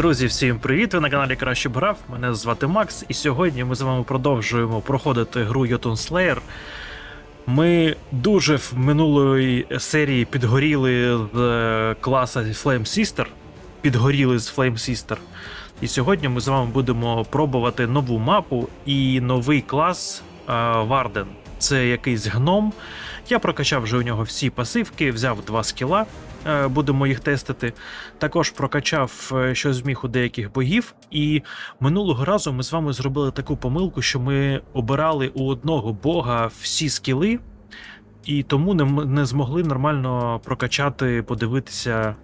Друзі, всім привіт! Ви на каналі Краще б грав. Мене звати Макс, і сьогодні ми з вами продовжуємо проходити гру Jotun Slayer. Ми дуже в минулої серії підгоріли з е, класа Flame Sister. Підгоріли з Flame Sister. І сьогодні ми з вами будемо пробувати нову мапу і новий клас Варден. Це якийсь гном. Я прокачав вже у нього всі пасивки, взяв два скіла, будемо їх тестити. Також прокачав, е, що зміг у деяких богів. І минулого разу ми з вами зробили таку помилку, що ми обирали у одного бога всі скіли, і тому не змогли нормально прокачати, подивитися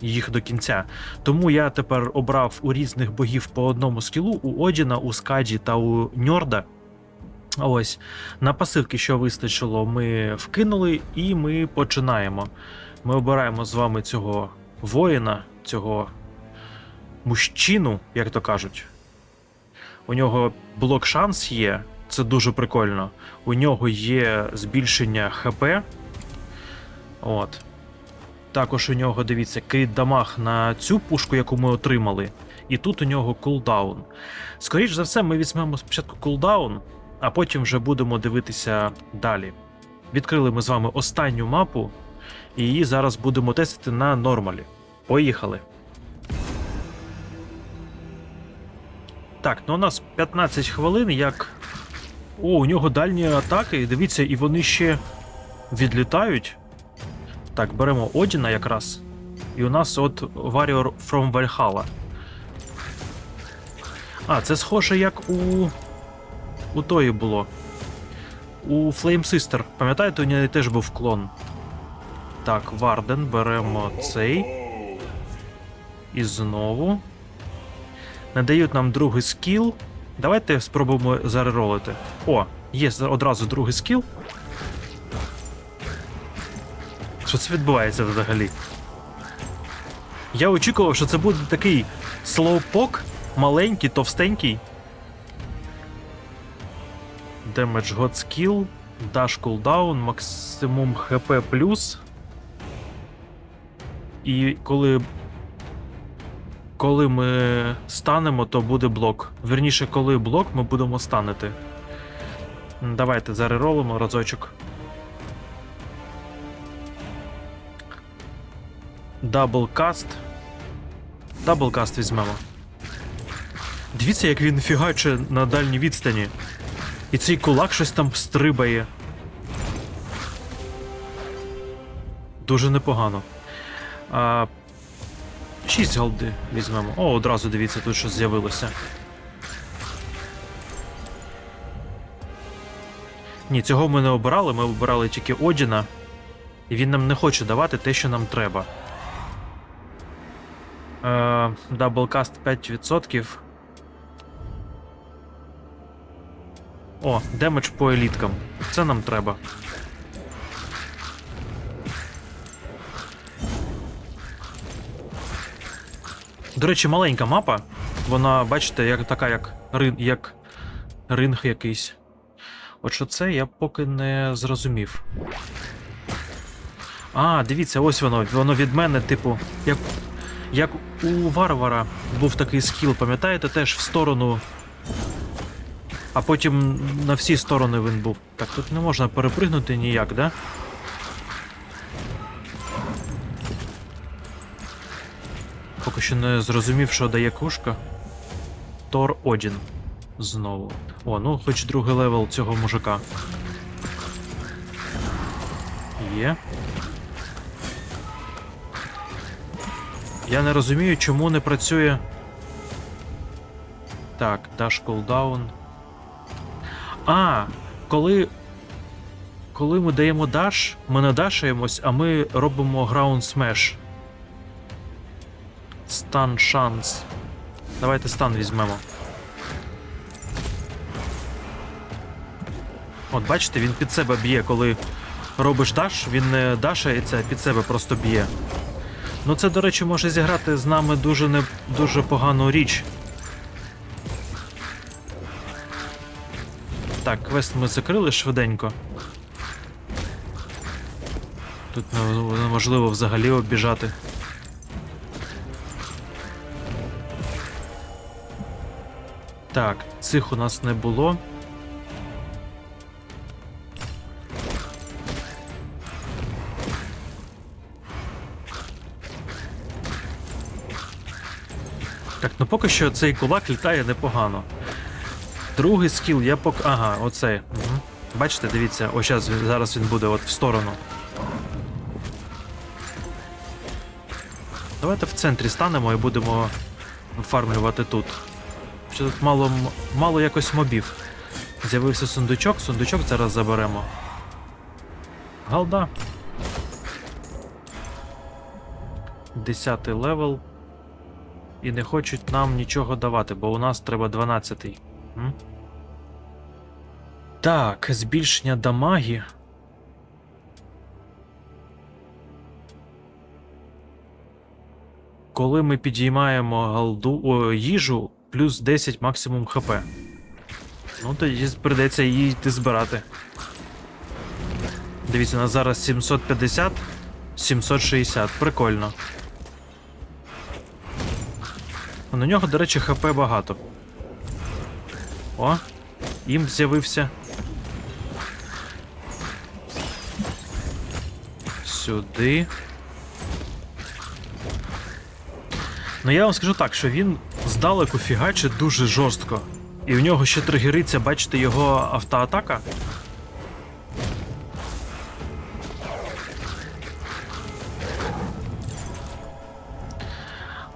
їх до кінця. Тому я тепер обрав у різних богів по одному скілу: у Одіна, у Скаді та у Ньорда. Ось на пасивки, що вистачило, ми вкинули, і ми починаємо. Ми обираємо з вами цього воїна, цього мужчину, як то кажуть. У нього блок шанс є, це дуже прикольно. У нього є збільшення ХП. От. Також у нього, дивіться, крит дамаг на цю пушку, яку ми отримали. І тут у нього кулдаун. Скоріше за все, ми візьмемо спочатку кулдаун, а потім вже будемо дивитися далі. Відкрили ми з вами останню мапу, і її зараз будемо тестити на нормалі. Поїхали. Так, ну у нас 15 хвилин, як. О, у нього дальні атаки, дивіться, і вони ще відлітають. Так, беремо Одіна якраз. І у нас от Warrior from Valhalla. А, це схоже, як у. У тої було. У Flame Sister. Пам'ятаєте, у неї теж був клон. Так, Варден, беремо цей. І знову. Надають нам другий скіл. Давайте спробуємо зареролити. О, є одразу другий скіл. Що це відбувається взагалі? Я очікував, що це буде такий слоупок, маленький, товстенький. Damage God Skill, Dash Cooldown, максимум плюс. І коли. Коли ми станемо, то буде блок. Вірніше, коли блок, ми будемо станити. Давайте зареролимо разочок. Даблкаст. Даблкаст візьмемо. Дивіться, як він фігаче на дальній відстані. І цей кулак щось там стрибає. Дуже непогано. А, 6 голди візьмемо. О, одразу дивіться, тут щось з'явилося. Ні, цього ми не обирали, ми обирали тільки Одіна. І він нам не хоче давати те, що нам треба. Е, Даблкаст 5%. О, демедж по еліткам. Це нам треба. До речі, маленька мапа. Вона, бачите, як така, як рин, як ринг якийсь. От що це я поки не зрозумів. А, дивіться, ось воно. Воно від мене, типу, як, як у варвара був такий скіл, пам'ятаєте, теж в сторону а потім на всі сторони він був. Так, тут не можна перепригнути ніяк, да? Поки що не зрозумів, що дає кушка. Тор Одін. Знову. О, ну хоч другий левел цього мужика. Є. Я не розумію, чому не працює. Так, даш кулдаун. А, коли. Коли ми даємо даш, ми не дашаємось, а ми робимо граунд смеш. Стан шанс. Давайте стан візьмемо. От бачите, він під себе б'є, коли робиш даш, він не дашається, а під себе просто б'є. Ну це, до речі, може зіграти з нами дуже не дуже погану річ. Так, квест ми закрили швиденько. Тут неможливо взагалі обіжати. Так, цих у нас не було. Так, ну поки що цей кулак літає непогано. Другий скіл я пок. Ага, оцей. Угу. Бачите, дивіться, ось зараз зараз він буде от в сторону. Давайте в центрі станемо і будемо фармлювати тут. Що тут мало, мало якось мобів. З'явився сундучок, сундучок зараз заберемо. Галда. Десятий левел. І не хочуть нам нічого давати, бо у нас треба 12-й. Так, збільшення дамаги. Коли ми підіймаємо галду, о, їжу, плюс 10 максимум хп. Ну, тоді прийдеться її йти збирати. Дивіться, у нас зараз 750, 760. Прикольно. На нього, до речі, хп багато. О, імп з'явився. Сюди. Ну я вам скажу так, що він здалеку фігачить дуже жорстко. І в нього ще тригериться, бачите, його автоатака.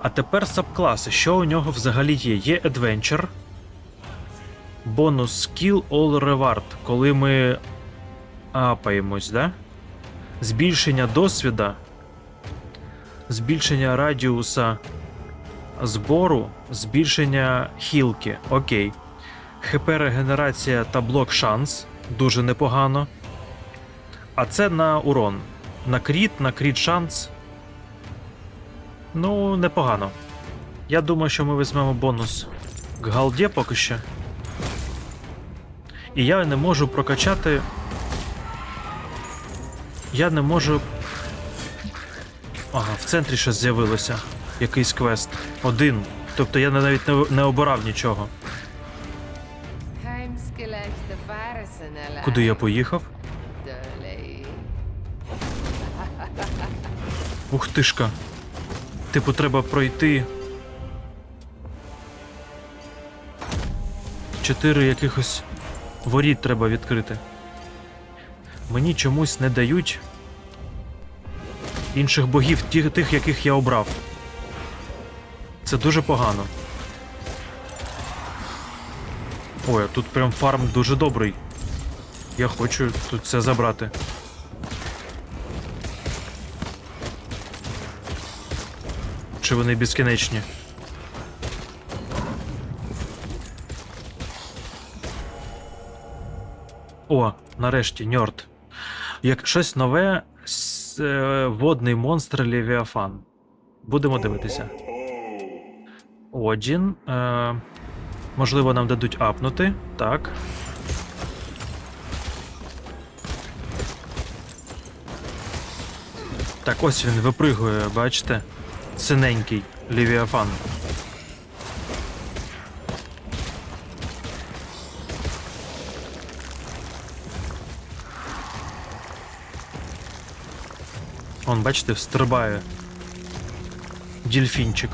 А тепер сабкласи. Що у нього взагалі є? Є Adventure. Бонус Skill All Reward. Коли ми апаємось, да? Збільшення досвіда. Збільшення радіуса збору, збільшення хілки. Окей. ХП регенерація та блок шанс. Дуже непогано. А це на урон. На кріт, на кріт шанс. Ну, непогано. Я думаю, що ми візьмемо бонус к галді поки що. І я не можу прокачати. Я не можу. Ага, в центрі щось з'явилося. Якийсь квест. Один. Тобто я навіть не, не обирав нічого. Куди я поїхав? Ух тишка. Типу, треба пройти. Чотири якихось воріт треба відкрити. Мені чомусь не дають інших богів, ті- тих, яких я обрав. Це дуже погано. Ой, а тут прям фарм дуже добрий. Я хочу тут це забрати. Чи вони безкінечні? О, нарешті, ньорд. Як щось нове, е, водний монстр Левіафан. Будемо дивитися. Одін. Е, можливо, нам дадуть апнути. Так. Так, ось він випригує, бачите? Синенький Левіафан. Он, бачите, встрибає. Дільфінчик.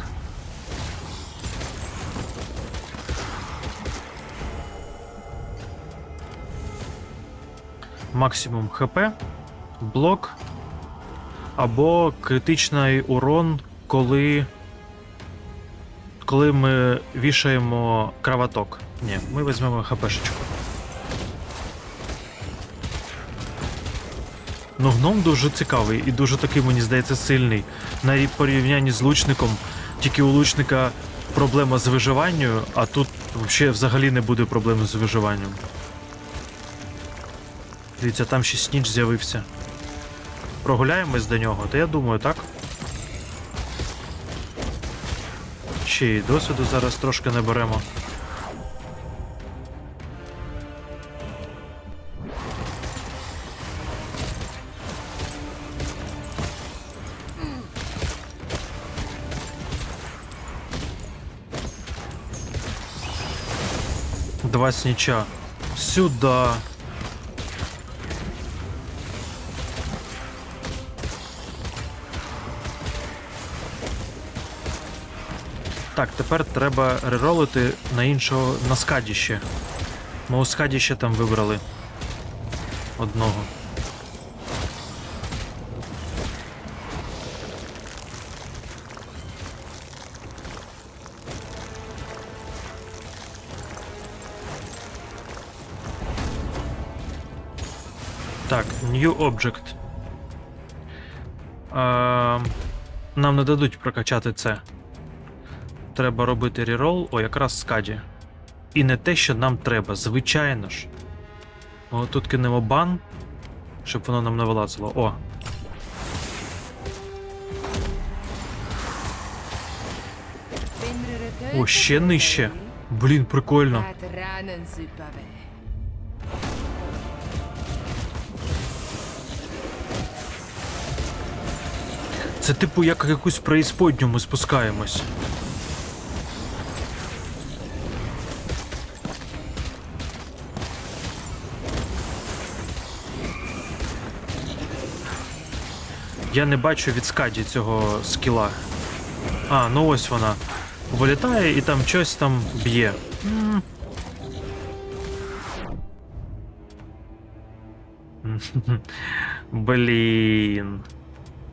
Максимум ХП, блок або критичний урон, коли. Коли ми вішаємо краваток. Ні, ми візьмемо ХПшечку. Ну, гном дуже цікавий і дуже такий, мені здається, сильний. На порівнянні з лучником. Тільки у лучника проблема з виживанням, а тут взагалі не буде проблем з виживанням. Дивіться, там ще сніч з'явився. Прогуляємось до нього, то я думаю, так? Ще й досвіду зараз трошки не беремо. Два сніча. Сюда. Так, тепер треба реролити на іншого на скадіще. Ми у скадіще там вибрали одного. Так, New Object. А, нам не дадуть прокачати це. Треба робити рерол, о, якраз скаді. І не те, що нам треба, звичайно ж. О, тут кинемо бан, щоб воно нам не вилазило. О. О, ще нижче. Блін, прикольно. Це типу як якусь преісподню ми спускаємось. Я не бачу від скаді цього скіла. А, ну ось вона. Вилітає і там щось там б'є. Блін.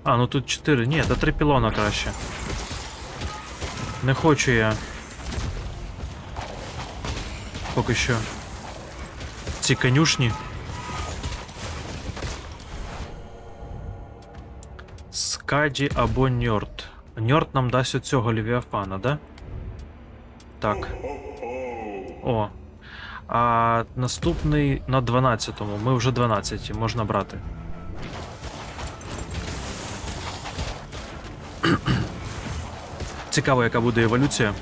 А, ну тут 4. Ні, до 3 пілона краще. Не хочу я. Поки що. Ці конюшні. Скаді або Ньорд. Ньорд нам дасть оцього Лівіафана, да? Так. О. А наступний на 12-му. Ми вже 12 можна брати. Цікаво, яка буде еволюція.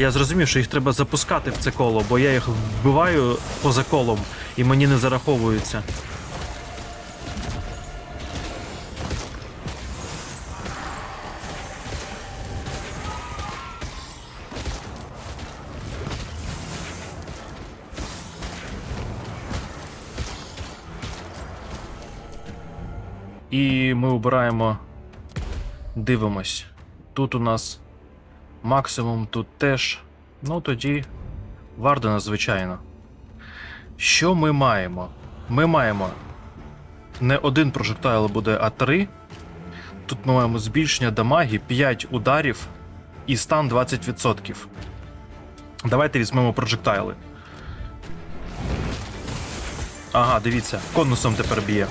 Я зрозумів, що їх треба запускати в це коло, бо я їх вбиваю поза колом і мені не зараховуються. І ми обираємо, дивимось. Тут у нас максимум, тут теж. Ну тоді Вардена, звичайно. Що ми маємо? Ми маємо не один прожектайл буде, а три. Тут ми маємо збільшення дамаги, 5 ударів і стан 20%. Давайте візьмемо прожектайли. Ага, дивіться, конусом тепер б'є.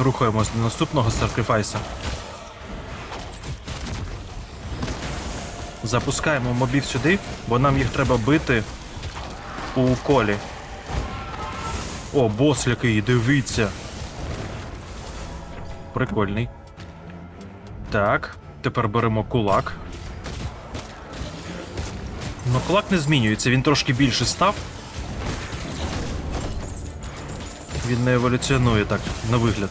Рухаємось до наступного сакрифайса. Запускаємо мобів сюди, бо нам їх треба бити у колі. О, бос який, дивіться. Прикольний. Так, тепер беремо кулак. Ну, кулак не змінюється, він трошки більше став. Він не еволюціонує так, на вигляд.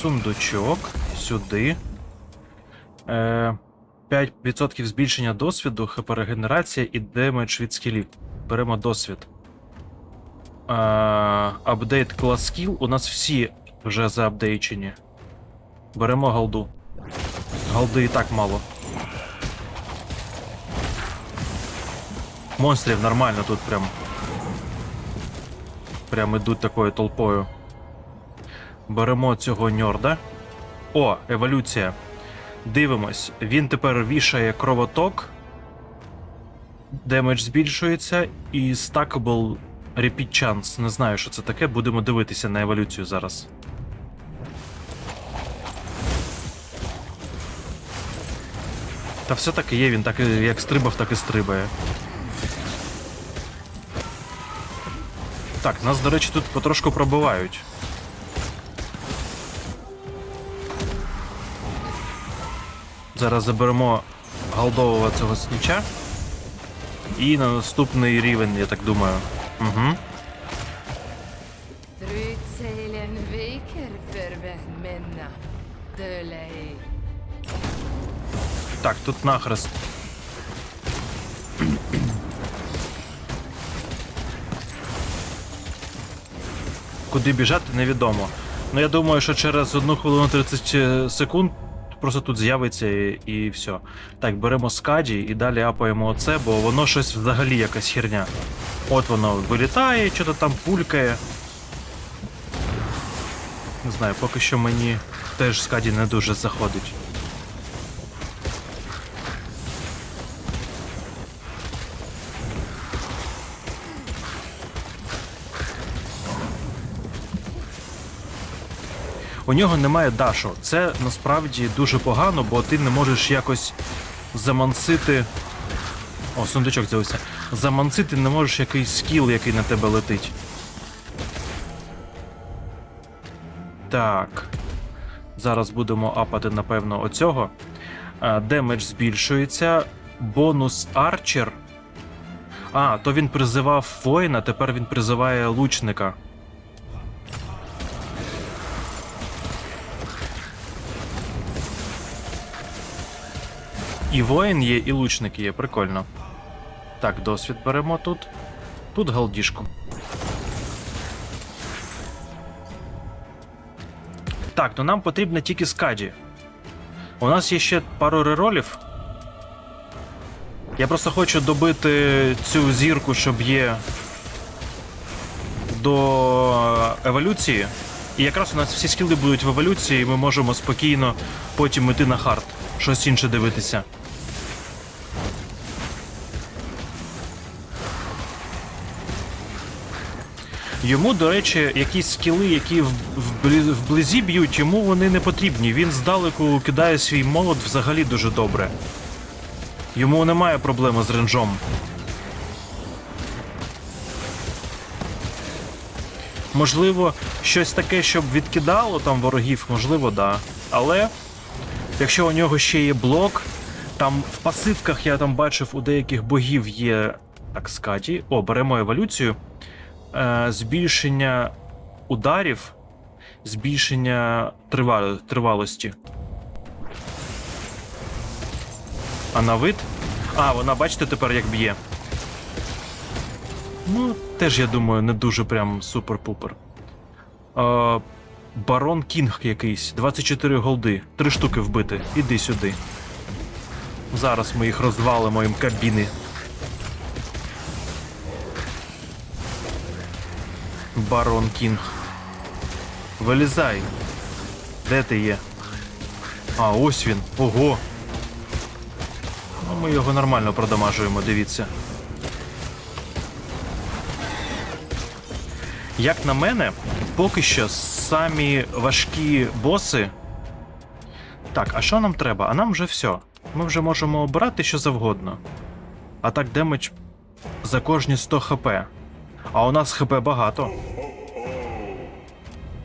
Сундучок. Сюди. Е, 5% збільшення досвіду, хп регенерація і демедж від скілів. Беремо досвід. Е, апдейт клас скіл. У нас всі вже заапдейчені. Беремо голду. Голди і так мало. Монстрів нормально тут прям. Прям ідуть такою толпою. Беремо цього ньорда. О, еволюція. Дивимось. Він тепер вішає кровоток. Демедж збільшується. І stackable repeat chance. Не знаю, що це таке. Будемо дивитися на еволюцію зараз. Та все таки є, він так як стрибав, так і стрибає. Так, нас, до речі, тут потрошку пробивають. Зараз заберемо голдового цього сніча. І на наступний рівень, я так думаю. Угу. Так, тут нахрест. Куди біжати, невідомо. Ну я думаю, що через 1 хвилину 30 секунд просто тут з'явиться і, і все. Так, беремо скаді і далі апаємо оце, бо воно щось взагалі якась херня. От воно вилітає, що-то там пулькає. Не знаю, поки що мені теж скаді не дуже заходить. У нього немає dash. Це насправді дуже погано, бо ти не можеш якось замансити. О, сундучок з'явився. Замансити не можеш якийсь скіл, який на тебе летить. Так. Зараз будемо апати, напевно, оцього. Демедж збільшується. Бонус арчер. А, то він призивав воїна, тепер він призиває лучника. І воїн є, і лучник є, прикольно. Так, досвід беремо тут. Тут галдішку. Так, ну нам потрібно тільки скаді. У нас є ще пару реролів. Я просто хочу добити цю зірку, щоб є до еволюції. І якраз у нас всі скіли будуть в еволюції, і ми можемо спокійно потім йти на хард, щось інше дивитися. Йому, до речі, якісь скіли, які вблизі б'ють, йому вони не потрібні. Він здалеку кидає свій молот взагалі дуже добре. Йому немає проблеми з ренжом. Можливо, щось таке, щоб відкидало там ворогів, можливо, да. Але якщо у нього ще є блок, там в пасивках я там бачив у деяких богів є так скаті. О, беремо еволюцію. Е, збільшення ударів, збільшення трива- тривалості. А на вид? А, вона, бачите, тепер як б'є. Ну, теж, я думаю, не дуже прям супер-пупер. Е, Барон Кінг якийсь, 24 голди, три штуки вбити. Іди сюди. Зараз ми їх розвалимо їм кабіни. Барон Кінг. Вилізай. Де ти є? А, ось він. Ого. Ну, ми його нормально продамажуємо, дивіться. Як на мене, поки що самі важкі боси. Так, а що нам треба? А нам вже все. Ми вже можемо обирати що завгодно. А так демедж за кожні 100 хп. А у нас хп багато.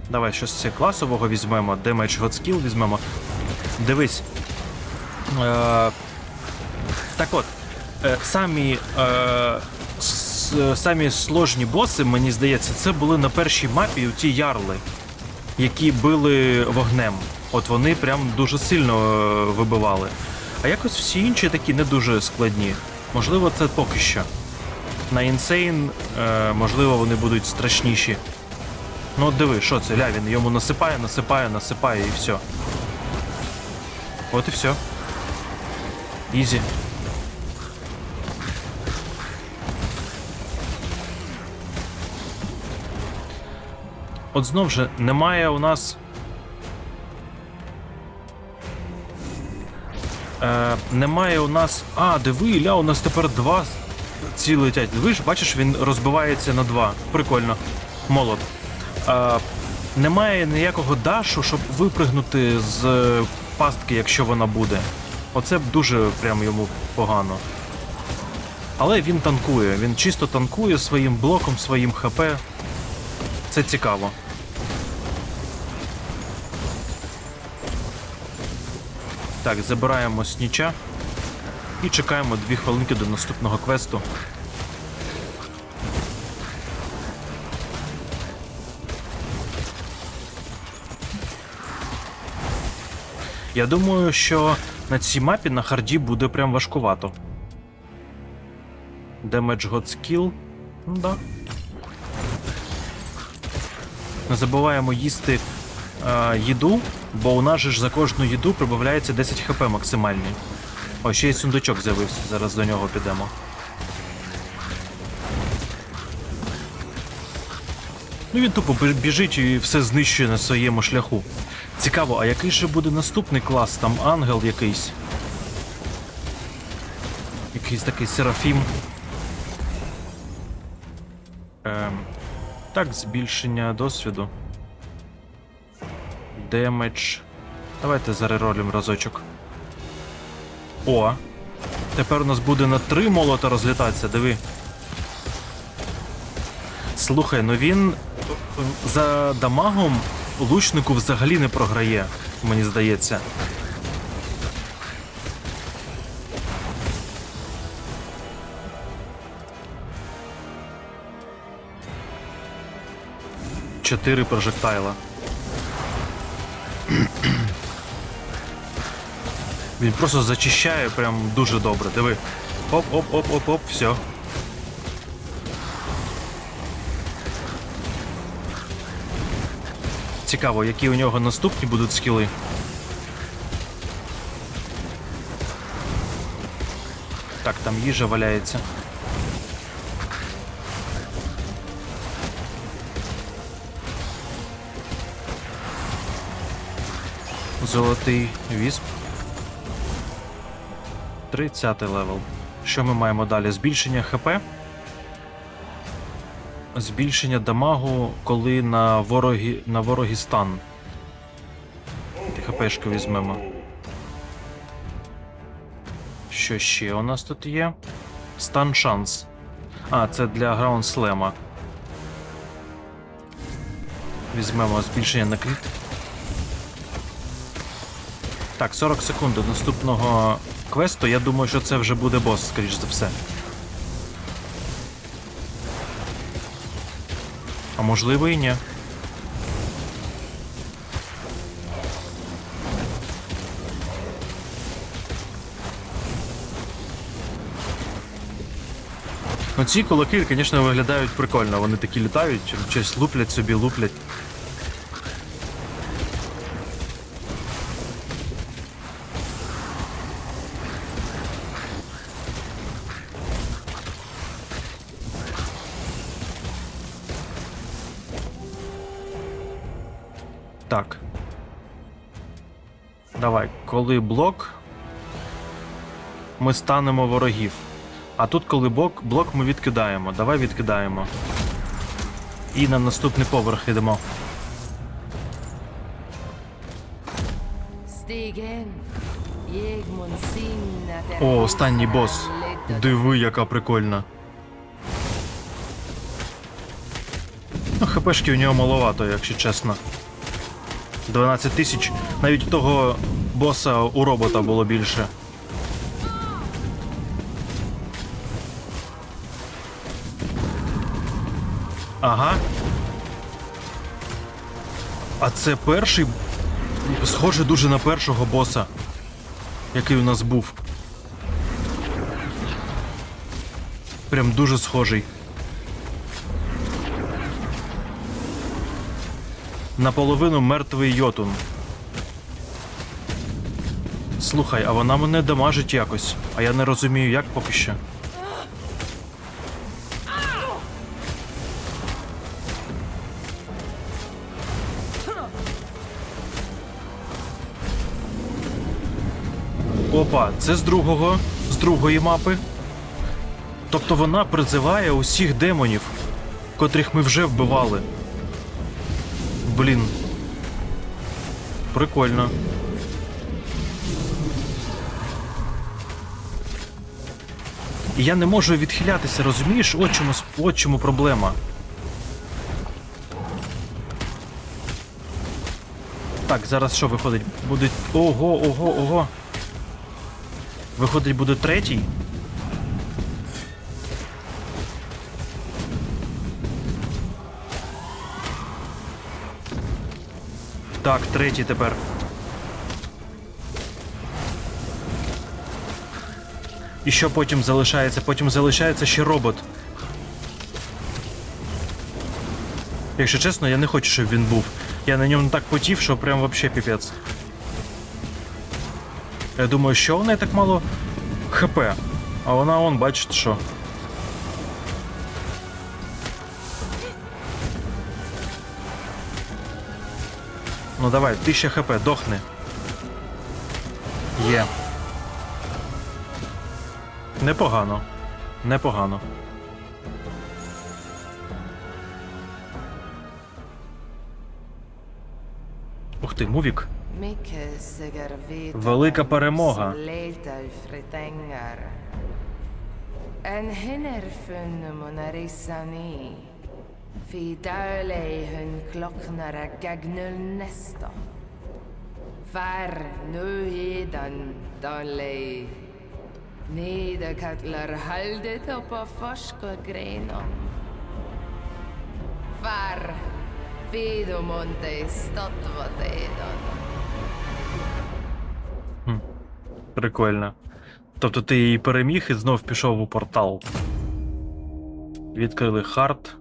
Давай щось це класового візьмемо, God Skill візьмемо. Дивись. Е, так от, е, самі, е, с, самі сложні боси, мені здається, це були на першій мапі ті ярли, які били вогнем. От вони прям дуже сильно е, вибивали. А якось всі інші такі не дуже складні. Можливо, це поки що. На інсейн, можливо, вони будуть страшніші. Ну от диви, що це? Ля, він йому насипає, насипає, насипає і все. От і все. Ізі. От знов же немає у нас. Е, немає у нас. А, диви, ля, у нас тепер два ці летять. Ви ж бачиш, він розбивається на два. Прикольно. Молот. Е, немає ніякого dash, щоб випригнути з е, пастки, якщо вона буде. Оце дуже прям йому погано. Але він танкує. Він чисто танкує своїм блоком, своїм ХП. Це цікаво. Так, забираємо сніча і чекаємо дві хвилинки до наступного квесту. Я думаю, що на цій мапі на харді буде прям важкувато. Damage God Skill. Ну да. Не забуваємо їсти е, їду, бо у нас же ж за кожну їду прибавляється 10 хп максимальний. О, ще й сундучок з'явився, зараз до нього підемо. Ну він тупо біжить і все знищує на своєму шляху. Цікаво, а який же буде наступний клас? Там ангел якийсь. Якийсь такий серафім. Ем, так, збільшення досвіду. Демедж. Давайте зареролім разочок. О! Тепер у нас буде на три молота розлітатися, диви. Слухай, ну він за дамагом лучнику взагалі не програє, мені здається. Чотири прожектайла. Він просто зачищає прям дуже добре. Диви. Оп-оп-оп-оп-оп, все. Цікаво, які у нього наступні будуть скіли. Так, там їжа валяється. Золотий вісп. 30 левел. Що ми маємо далі? Збільшення ХП. Збільшення дамагу, коли на ворогі, на ворогі стан. ХПшку візьмемо. Що ще у нас тут є? Стан шанс. А, це для граунслема. Візьмемо збільшення на кріт. Так, 40 секунд до наступного квесту. Я думаю, що це вже буде бос, скоріш за все. А можливо і ні. Ну ці кулаки, звісно, виглядають прикольно. Вони такі літають, щось луплять собі, луплять. Так. Давай, коли блок, ми станемо ворогів. А тут, коли блок, блок ми відкидаємо. Давай відкидаємо. І на наступний поверх йдемо. О, останній бос. Диви, яка прикольна. Ну, хпшки у нього маловато, якщо чесно. 12 тисяч. Навіть того боса у робота було більше. Ага. А це перший. Схоже дуже на першого боса, який у нас був. Прям дуже схожий. Наполовину мертвий йотун. Слухай, а вона мене дамажить якось, а я не розумію, як поки що. Опа, це з другого, з другої мапи. Тобто вона призиває усіх демонів, котрих ми вже вбивали. Блін. Прикольно. І я не можу відхилятися, розумієш? От чому, от чому проблема. Так, зараз що виходить? Будуть. Ого, ого, ого. Виходить, буде третій. Так, третій тепер. І що потім залишається? Потім залишається ще робот. Якщо чесно, я не хочу, щоб він був. Я на ньому так потів, що прям вообще піпець. Я думаю, що у неї так мало ХП. А вона он, бачите, що. Ну давай, 1000 хп, дохни. Є. Непогано. Непогано. Ух ти, мувік. Велика перемога. En hinner funne monarissani. Fi dölej hun klocknare gagnul nästa. Fär nu hidan dölej. Nederkattlar haldet upp av forskargrenom. Fär Vidomonte stotvatedan. Прикольно. Тобто ти її переміг і знов пішов у портал. Відкрили хард.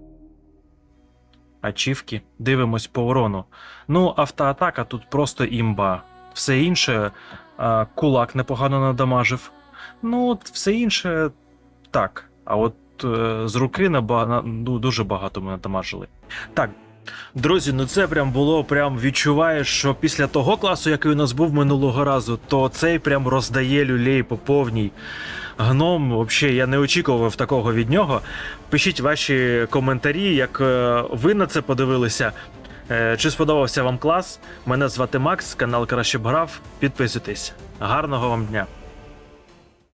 Ачівки. Дивимось по урону. Ну, автоатака тут просто імба. Все інше. Кулак непогано надамажив. Ну, все інше так. А от е, з руки на- ну, дуже багато ми надамажили. Так. Друзі, ну це прям було прям відчуваєш, що після того класу, який у нас був минулого разу, то цей прям роздає люлей по повній. Гном, взагалі, я не очікував такого від нього. Пишіть ваші коментарі, як е, ви на це подивилися. Е, Чи сподобався вам клас? Мене звати Макс, канал Краще б грав. Підписуйтесь. Гарного вам дня!